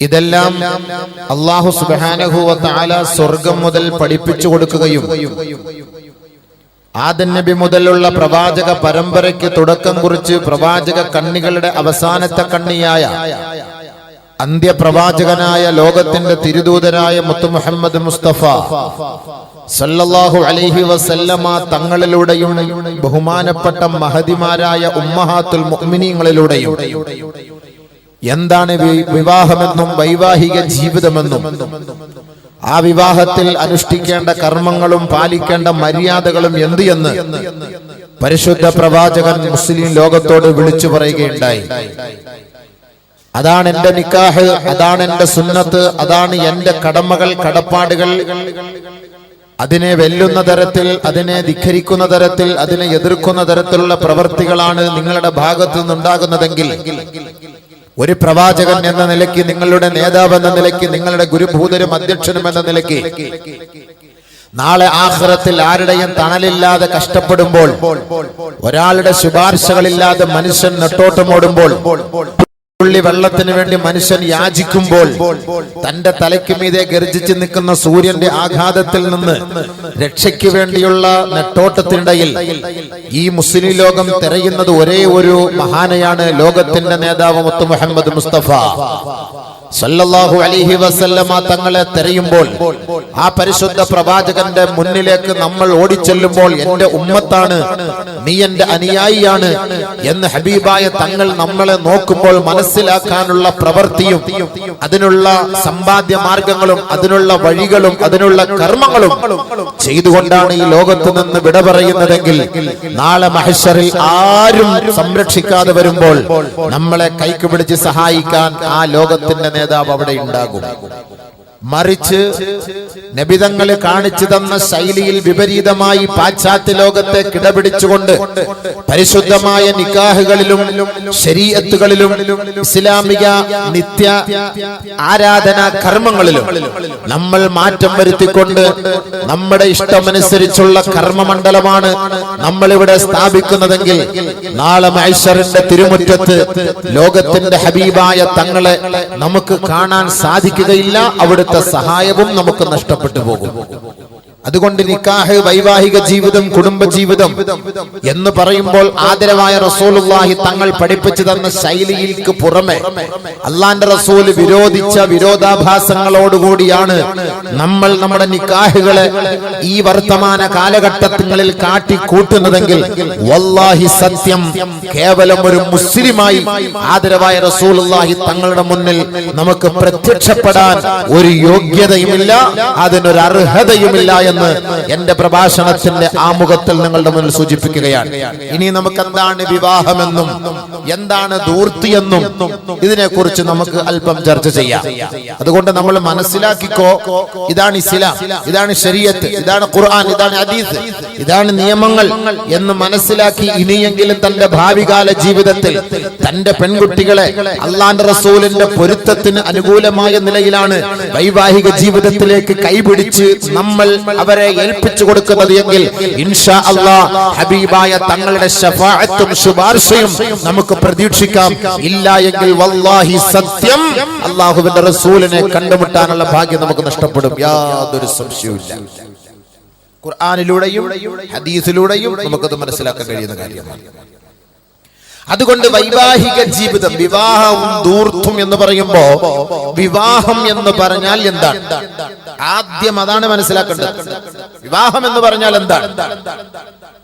ഇതെല്ലാം അള്ളാഹു സുബാനഹുവ താല സ്വർഗം മുതൽ പഠിപ്പിച്ചു കൊടുക്കുകയും ആദൻ നബി മുതലുള്ള പ്രവാചക പരമ്പരയ്ക്ക് തുടക്കം കുറിച്ച് പ്രവാചക കണ്ണികളുടെ അവസാനത്തെ കണ്ണിയായ അന്ത്യപ്രവാചകനായ ലോകത്തിന്റെ തിരുദൂതനായ മുത്തു മുഹമ്മദ് മുസ്തഫ സല്ലല്ലാഹു അലൈഹി വസല്ലമ തങ്ങളിലൂടെയും ബഹുമാനപ്പെട്ട മഹതിമാരായ ഉമ്മഹാത്തുൽ മുഅ്മിനീങ്ങളിലൂടെയും എന്താണ് വിവാഹമെന്നും വൈവാഹിക ജീവിതമെന്നും? ആ വിവാഹത്തിൽ അനുഷ്ഠിക്കേണ്ട കർമ്മങ്ങളും പാലിക്കേണ്ട മര്യാദകളും എന്ത് എന്ന് പരിശുദ്ധ പ്രവാചകൻ മുസ്ലിം ലോകത്തോട് വിളിച്ചു പറയുകയുണ്ടായി. അതാണ് എന്റെ നിക്കാഹ് അതാണ് എന്റെ സുന്നത്ത് അതാണ് എന്റെ കടമകൾ കടപ്പാടുകൾ. അതിനെ വെല്ലുന്ന തരത്തിൽ അതിനെ ധിഖരിക്കുന്ന തരത്തിൽ അതിനെ എതിർക്കുന്ന തരത്തിലുള്ള പ്രവൃത്തികളാണ് നിങ്ങളുടെ ഭാഗത്തു നിന്നുണ്ടാകുന്നതെങ്കിൽ ഒരു പ്രവാചകൻ എന്ന നിലയ്ക്ക് നിങ്ങളുടെ നേതാവ് എന്ന നിലയ്ക്ക് നിങ്ങളുടെ ഗുരുഭൂതരും അധ്യക്ഷനും എന്ന നിലയ്ക്ക് നാളെ ആഹ്റത്തിൽ ആരുടെയും തണലില്ലാതെ കഷ്ടപ്പെടുമ്പോൾ ഒരാളുടെ ശുപാർശകളില്ലാതെ മനുഷ്യൻ നെട്ടോട്ടമോടുമ്പോൾ തുള്ളി വെള്ളത്തിന് വേണ്ടി മനുഷ്യൻ യാചിക്കുമ്പോൾ തന്റെ തലയ്ക്ക് മീതെ ഗർജിച്ച് നിൽക്കുന്ന സൂര്യന്റെ ആഘാതത്തിൽ നിന്ന് രക്ഷയ്ക്ക് വേണ്ടിയുള്ള നെട്ടോട്ടത്തിനിടയിൽ ഈ മുസ്ലിം ലോകം തിരയുന്നത് ഒരേ ഒരു മഹാനയാണ് ലോകത്തിന്റെ നേതാവ് മുത്തു മുഹമ്മദ് മുസ്തഫ. സല്ലല്ലാഹു അലൈഹി വസല്ലമ തങ്ങളെ തെരയുമ്പോൾ ആ പരിശുദ്ധ പ്രവാചകന്റെ മുന്നിലേക്ക് നമ്മൾ ഓടിച്ചെല്ലുമ്പോൾ എന്റെ ഉമ്മത്താണ് നീ എന്റെ അനുയായിയാണ് എന്ന് ഹബീബായ തങ്ങൾ നമ്മളെ നോക്കുമ്പോൾ മനസ്സിലാക്കാനുള്ള പ്രവൃത്തിയും അതിനുള്ള സമ്പാദ്യ മാർഗങ്ങളും അതിനുള്ള വഴികളും അതിനുള്ള കർമ്മങ്ങളും ചെയ്തുകൊണ്ടാണ് ഈ ലോകത്ത് നിന്ന് വിട പറയുന്നതെങ്കിൽ നാളെ മഹഷറിൽ ആരും സംരക്ഷിക്കാതെ വരുമ്പോൾ നമ്മളെ കൈക്ക് പിടിച്ച് സഹായിക്കാൻ ആ ലോകത്തിന്റെ നേതാവ് അവിടെ ഉണ്ടാകും. മറിച്ച് നബിതങ്ങൾ കാണിച്ചു തന്ന ശൈലിയിൽ വിപരീതമായി പാശ്ചാത്യ ലോകത്തെ കിടപിടിച്ചുകൊണ്ട് പരിശുദ്ധമായ നിക്കാഹുകളിലും ശരീരത്തുകളിലും ഇസ്ലാമിക നിത്യ ആരാധനാ കർമ്മങ്ങളിലും നമ്മൾ മാറ്റം വരുത്തിക്കൊണ്ട് നമ്മുടെ ഇഷ്ടമനുസരിച്ചുള്ള കർമ്മമണ്ഡലമാണ് നമ്മളിവിടെ സ്ഥാപിക്കുന്നതെങ്കിൽ നാളെ മൈഷറിന്റെ തിരുമുറ്റത്ത് ലോകത്തിന്റെ ഹബീബായ തങ്ങളെ നമുക്ക് കാണാൻ സാധിക്കുകയില്ല അവിടുത്തെ സഹായവും നമുക്ക് നഷ്ടപ്പെട്ടു പോകും. അതുകൊണ്ട് നിക്കാഹ് വൈവാഹിക ജീവിതം കുടുംബ ജീവിതം എന്ന് പറയുമ്പോൾ ആദരവായ റസൂലുള്ളാഹി തങ്ങൾ പഠിപ്പിച്ചു തന്ന ശൈലിയിൽക്ക് പുറമെ അള്ളാന്റെ റസൂൽ വിരോധിച്ച വിരോധാഭാസങ്ങളോടുകൂടിയാണ് നമ്മൾ നമ്മുടെ നിക്കാഹുകളെ ഈ വർത്തമാന കാലഘട്ടങ്ങളിൽ കാട്ടിക്കൂട്ടുന്നതെങ്കിൽ വല്ലാഹി സത്യം കേവലം ഒരു മുസ്ലിമായി ആദരവായ റസൂലുള്ളാഹി തങ്ങളുടെ മുന്നിൽ നമുക്ക് പ്രത്യക്ഷപ്പെടാൻ ഒരു യോഗ്യതയുമില്ല അതിനൊരു അർഹതയുമില്ല എന്ന് എന്റെ പ്രഭാഷണത്തിന്റെ ആമുഖത്തിൽ നിങ്ങളുടെ മുന്നിൽ സൂചിപ്പിക്കുകയാണ്. ഇനി നമുക്ക് എന്താണ് വിവാഹമെന്നും എന്താണ് ധൂർത്തിയെന്നും ഇതിനെക്കുറിച്ച് നമുക്ക് അല്പം ചർച്ച ചെയ്യാം. അതുകൊണ്ട് നമ്മൾ മനസ്സിലാക്കിക്കോ ഇതാണ് ഇസ്ലാം ഇതാണ് ശരീരത്ത് ഇതാണ് ഖുർആൻ ഇതാണ് ഹദീസ് ഇതാണ് നിയമങ്ങൾ എന്ന് മനസ്സിലാക്കി ഇനിയെങ്കിലും തന്റെ ഭാവികാല ജീവിതത്തിൽ തന്റെ പെൺകുട്ടികളെ അള്ളാന്റെ റസൂലിന്റെ പൊരുത്തത്തിന് അനുകൂലമായ നിലയിലാണ് വൈവാഹിക ജീവിതത്തിലേക്ക് കൈപിടിച്ച് നമ്മൾ അവരെ ഏൽപ്പിച്ചു കൊടുക്കുന്നത് എങ്കിൽ ഇൻഷാ ഹബീബായ തങ്ങളുടെ ശഫാഅത്തും ശുപാർശയും നമുക്ക് പ്രതീക്ഷിക്കാം. ഇല്ല എങ്കിൽ വല്ലാഹി സത്യം അള്ളാഹുവിന്റെ റസൂലിനെ കണ്ടുമുട്ടാനുള്ള ഭാഗ്യം നമുക്ക് നഷ്ടപ്പെടും. യാതൊരു സംശയവും ഖുർആാനിലൂടെയും ഹദീസിലൂടെയും നമുക്കത് മനസ്സിലാക്കാൻ കഴിയുന്ന കാര്യമാണ്. അതുകൊണ്ട് വൈവാഹിക ജീവിതം വിവാഹവും ദൂർത്തും എന്ന് പറയുമ്പോ വിവാഹം എന്ന് പറഞ്ഞാൽ എന്താണ്? ആദ്യം അതാണ് മനസ്സിലാക്കേണ്ടത്. വിവാഹം എന്ന് പറഞ്ഞാൽ എന്താണ്?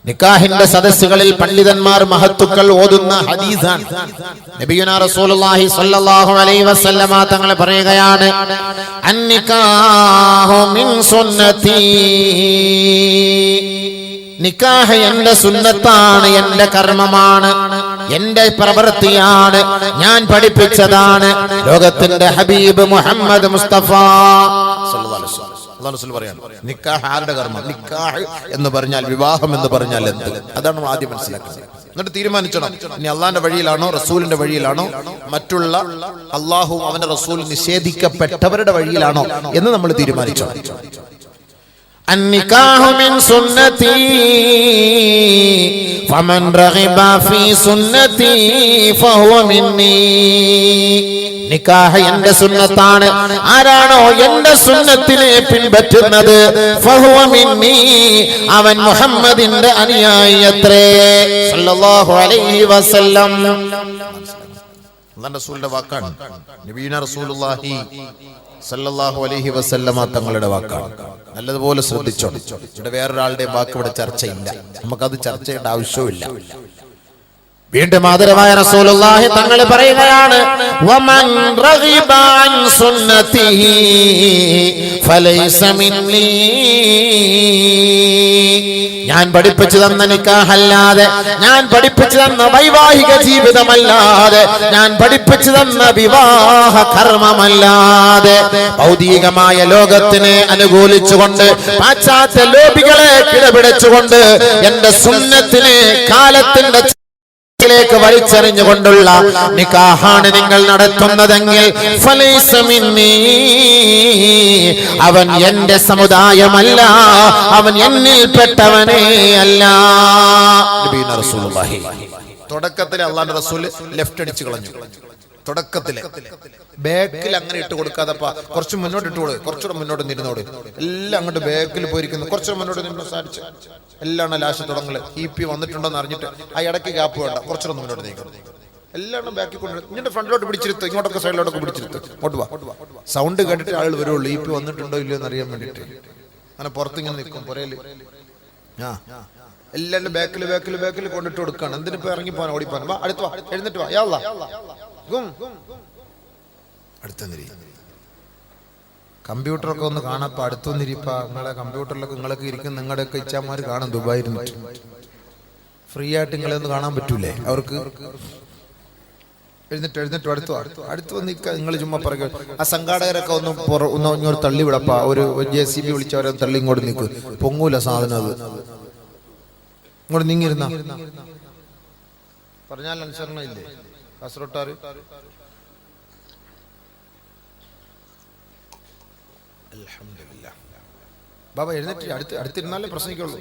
നിക്കാഹിന്റെ സദസ്സുകളിൽ പണ്ഡിതന്മാർ മഹത്തുക്കൾ ഓതുന്ന ഹദീസാണ്. നബിയുന റസൂലുള്ളാഹി സ്വല്ലല്ലാഹു അലൈഹി വസല്ലമ പറയുകയാണ് അന്നിക്കാഹു മിൻ സുന്നത്തി. നിക്കാഹ് എന്റെ സുന്നത്താണ് എന്റെ കർമ്മമാണ്. എന്റെ പ്രവൃത്തിയാണ് ഞാൻ പഠിപ്പിച്ചതാണ് ലോകത്തിന്റെ ഹബീബ് മുഹമ്മദ് മുസ്തഫ. നിക്കാഹ് എന്ന് പറഞ്ഞാൽ വിവാഹം എന്ന് പറഞ്ഞാൽ എന്ത്? അതാണ് ആദ്യം മനസ്സിലാക്കുന്നത് എന്നിട്ട് തീരുമാനിച്ചണം ഇനി അള്ളാന്റെ വഴിയിലാണോ റസൂലിന്റെ വഴിയിലാണോ മറ്റുള്ള അള്ളാഹു അവന്റെ റസൂൽ നിഷേധിക്കപ്പെട്ടവരുടെ വഴിയിലാണോ എന്ന് നമ്മൾ തീരുമാനിച്ചോ النكاح من سنتي فمن رغب في سنتي فهو مني നിക്കാഹ് എന്റെ സുന്നത്താണ് ആരാണോ എന്റെ സുന്നത്തിനെ പിൻപറ്റുന്നത് ഫഹുവ മിന്നീ. അവൻ മുഹമ്മദിന്റെ അനുയായി അത്രേ സല്ലല്ലാഹു അലൈഹി വസല്ലം അള്ളാന്റെ റസൂലിന്റെ വാക്കാണ് നബീന റസൂലുള്ളാഹി സല്ലല്ലാഹു അലൈഹി വസല്ലമ തങ്ങളുടെ വാക്കാണ്. നല്ലതുപോലെ ശ്രദ്ധിച്ചോ ഇവിടെ വേറൊരാളുടെ വാക്ക് ഇവിടെ ചർച്ചയില്ല. നമുക്കത് ചർച്ച ചെയ്യേണ്ട ആവശ്യവുമില്ല. വീണ്ടും ആദരവായ റസൂലുള്ളാഹി തങ്ങൾ പറയുകയാണ് വമൻ റഗിബ സുന്നതി ഫലൈസ മിന്നീ. ഞാൻ പഠിപ്പിച്ചു തന്ന നിക്കാഹല്ലാതെ ഞാൻ പഠിപ്പിച്ചു തന്ന വൈവാഹിക ജീവിതമല്ലാതെ ഞാൻ പഠിപ്പിച്ചു തന്ന വിവാഹ കർമ്മമല്ലാതെ ഭൗതികമായ ലോകത്തിനെ അനുകൂലിച്ചുകൊണ്ട് പാശ്ചാത്യ ലോബികളെ കിടപിടിച്ചുകൊണ്ട് എന്റെ സുന്നത്തിനെ കാലത്തിന്റെ ിലേക്ക് വലിച്ചെറിഞ്ഞുകൊണ്ടുള്ള നിക്കാഹാണ് നിങ്ങൾ നടത്തുന്നതെങ്കിൽ. അവൻ എന്റെ സമുദായമല്ല അവൻ എന്നിൽ എന്നിൽപ്പെട്ടവനേ അല്ല. തുടക്കത്തിൽ അള്ളാന്റെ റസൂൽ ലെഫ്റ്റ് അടിച്ചു കളഞ്ഞു തുടക്കത്തിൽ. ബാക്കിൽ അങ്ങനെ ഇട്ട് കൊടുക്കാതെ കുറച്ച് മുന്നോട്ട് ഇട്ട് കൊടുക്കുക കുറച്ചുകൂടെ മുന്നോട്ട് നിരുന്നോട് എല്ലാം അങ്ങോട്ട് ബാക്കിൽ പോയിരിക്കുന്നു. കുറച്ചുകൂടെ മുന്നോട്ട് നിന്ന് സാധിച്ചു. എല്ലാം ലാസ്റ്റ് തുടങ്ങൽ. ഇ പി വന്നിട്ടുണ്ടോന്ന് അറിഞ്ഞിട്ട് ആ ഇടയ്ക്ക് ഗ്യാപ്പ് വേണ്ട. കുറച്ചുകൂടെ മുന്നോട്ട് നീക്കുന്നു എല്ലാം ബാക്കി കൊണ്ട് ഇങ്ങോട്ട് ഫ്രണ്ടിലോട്ട് പിടിച്ചിരുത്ത്. ഇങ്ങോട്ടൊക്കെ സൈഡിലോട്ടൊക്കെ പിടിച്ചിരുത്ത്. ഇങ്ങോട്ട് വാ സൗണ്ട് കേട്ടിട്ട് ആൾ വരുള്ളൂ ഇ പി വന്നിട്ടുണ്ടോ ഇല്ലയോ എന്ന് അറിയാൻ വേണ്ടിട്ട്. അങ്ങനെ പുറത്ത് ഇങ്ങനെ നിൽക്കും പുറയിൽ ആ എല്ലാവരും ബാക്കിൽ ബാക്കിൽ ബാക്കിൽ കൊണ്ടിട്ട് കൊടുക്കാണ്. എന്തിനിപ്പോ ഇറങ്ങി പോകാൻ ഓടിപ്പോ വാ അടുത്ത് വാ. എഴുന്നിട്ട് വാ. യാ അടുത്തന്നിരി. കമ്പ്യൂട്ടറൊക്കെ ഒന്ന് കാണാപ്പ അടുത്തൊന്നിരിപ്പ. നിങ്ങളെ കമ്പ്യൂട്ടറിലൊക്കെ നിങ്ങളൊക്കെ ഇരിക്കും നിങ്ങളുടെയൊക്കെ ഇച്ഛാമാർ കാണും ദുബായിൽ ഫ്രീ ആയിട്ട് നിങ്ങളെ ഒന്ന് കാണാൻ പറ്റൂലേ? അവർക്ക്? എഴുന്നിട്ട് എഴുന്നിട്ട് അടുത്ത് അടുത്തു അടുത്ത് വന്ന് നിങ്ങൾ ചുമ്മാ പറയുക ആ സംഘാടകരൊക്കെ ഒന്ന് ഒന്ന് ഇങ്ങോട്ട് തള്ളി വിടപ്പ. ഒരു ജെ സി ബി വിളിച്ചവരെ തള്ളി ഇങ്ങോട്ട് നിൽക്കും പൊങ്ങൂല സാധനം അത്. ഇങ്ങോട്ട് നീങ്ങിരുന്ന പറഞ്ഞാൽ അനുസരണ ഇല്ലേ അൽഹംദുലില്ലാ. ബാബ എഴുന്നേറ്റ് അടുത്ത് അടുത്തിരുന്നാലേ പ്രശ്നിക്കുള്ളൂ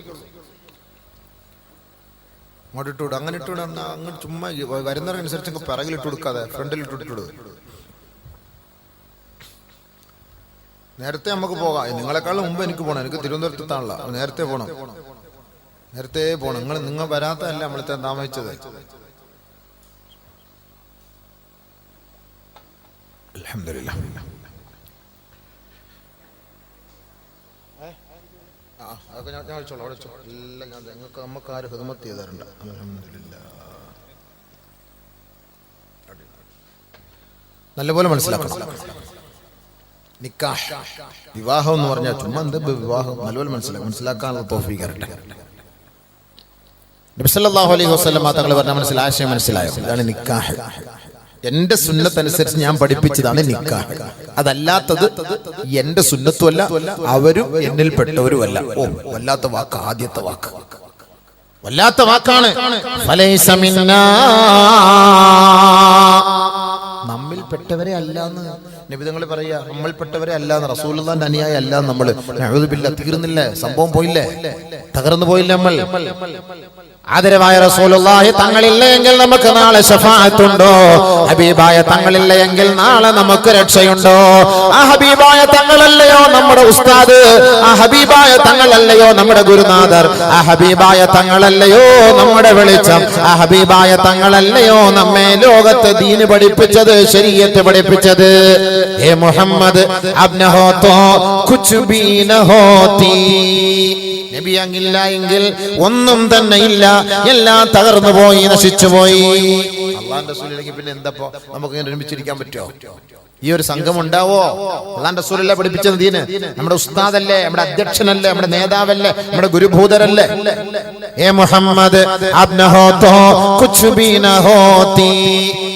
അങ്ങോട്ട് ഇട്ട് അങ്ങനെ ഇട്ടു വിടാൻ അങ്ങ് ചുമ്മാ വരുന്നതിനനുസരിച്ച് അങ്ങ് പിറകിൽ ഇട്ട് കൊടുക്കാതെ ഫ്രണ്ടിൽ ഇട്ട് ഇട്ടിടുക നേരത്തെ നമുക്ക് പോകാം. നിങ്ങളെക്കാളും മുമ്പ് എനിക്ക് പോകണം എനിക്ക് തിരുവനന്തപുരത്താണല്ലോ നേരത്തെ പോകണം നേരത്തെ പോകണം നിങ്ങൾ നിങ്ങൾ വരാത്തതല്ല നമ്മളിത്തെ താമസിച്ചത്. അൽഹംദുലില്ലാ. ആ, ഞങ്ങൾക്ക്. നല്ലപോലെ മനസ്സിലാക്കണം. നിക്കാഹ്. വിവാഹം എന്ന് പറഞ്ഞാൽ ചുമ്മാ എന്ത് വിവാഹം? നല്ലപോലെ മനസ്സിലാക്കാം മനസ്സിലാക്കാനുള്ള തോഫീകരട്ടെ നബിസല്ലാഹു അലൈഹി വസ്ലം തങ്ങൾ പറഞ്ഞ മനസ്സിൽ ആശയം മനസ്സിലായോ? ഇതാണ് നിക്കാഹ്. എന്റെ സുന്നത്തനുസരിച്ച് ഞാൻ പഠിപ്പിച്ചതാണ് നിക്കാഹ്. അതല്ലാത്തത് എന്റെ സുന്നത്തുമല്ല അവരും എന്നിൽപ്പെട്ടവരുമല്ല ഓ വല്ലാത്ത വാക്ക് ആദ്യത്തെ വാക്ക്. വല്ലാത്ത വാക്കാണ്. നമ്മിൽ പെട്ടവരെ നമ്മിൽപ്പെട്ടവരെ അല്ലാന്ന്. നിബിതങ്ങൾ പറയാ നമ്മൾപ്പെട്ടവരെ അല്ലാന്ന് റസൂൽ അനുയായി അല്ല നമ്മൾ നഅൂദുബില്ലാ, തീർന്നില്ലേ സംഭവം പോയില്ലേ? തകർന്നു പോയില്ലേ നമ്മൾ? ആദരവായ റസൂലുള്ളാഹി തങ്ങളില്ല എങ്കിൽ നമുക്ക് നാളെ ശഫാഅത്തുണ്ടോ? ഹബീബായ തങ്ങളില്ല എങ്കിൽ നാളെ നമുക്ക് രക്ഷയുണ്ടോ? ആ ഹബീബായ തങ്ങളല്ലയോ നമ്മുടെ ഉസ്താദ്? ആ ഹബീബായ തങ്ങളല്ലയോ നമ്മുടെ ഗുരുനാഥർ? ആ ഹബീബായ തങ്ങളല്ലയോ നമ്മുടെ വെളിച്ചം? ആ ഹബീബായ തങ്ങളല്ലയോ നമ്മെ ലോകത്ത് ദീന് പഠിപ്പിച്ചത് ശരീരത്തെ പഠിപ്പിച്ചത്? ഹേ മുഹമ്മദ് അബ്ന ഹോത്തോ കുച്ച് ബി ന ഹോത്തി. നബി അങ്ങില്ല എങ്കിൽ ഒന്നും തന്നെ ഇല്ല. എല്ലാം തകർന്നു പോയി നശിച്ചു പോയി. അള്ളാന്റെ റസൂലിലേക്ക് പിന്നെ എന്തപ്പോ? നമുക്ക് ഇങ്ങനെ ഒരുമിച്ചിരിക്കാൻ പറ്റുമോ? ഈ ഒരു സംഘം ഉണ്ടാവോ അള്ളാന്റെ റസൂലല്ല പഠിപ്പിച്ചത് ദീന്? നമ്മുടെ ഉസ്താദല്ലേ നമ്മുടെ അധ്യക്ഷനല്ലേ നമ്മുടെ നേതാവല്ലേ നമ്മുടെ ഗുരുഭൂതരല്ലേ? ഏ മുഹമ്മദ്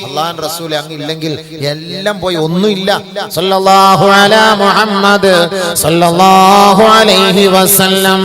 അള്ളാഹ് റസൂൽ അങ്ങ് ഇല്ലെങ്കിൽ എല്ലാം പോയി ഒന്നുമില്ല. സല്ലല്ലാഹു അലാ മുഹമ്മദ് സല്ലല്ലാഹു അലൈഹി വസല്ലം.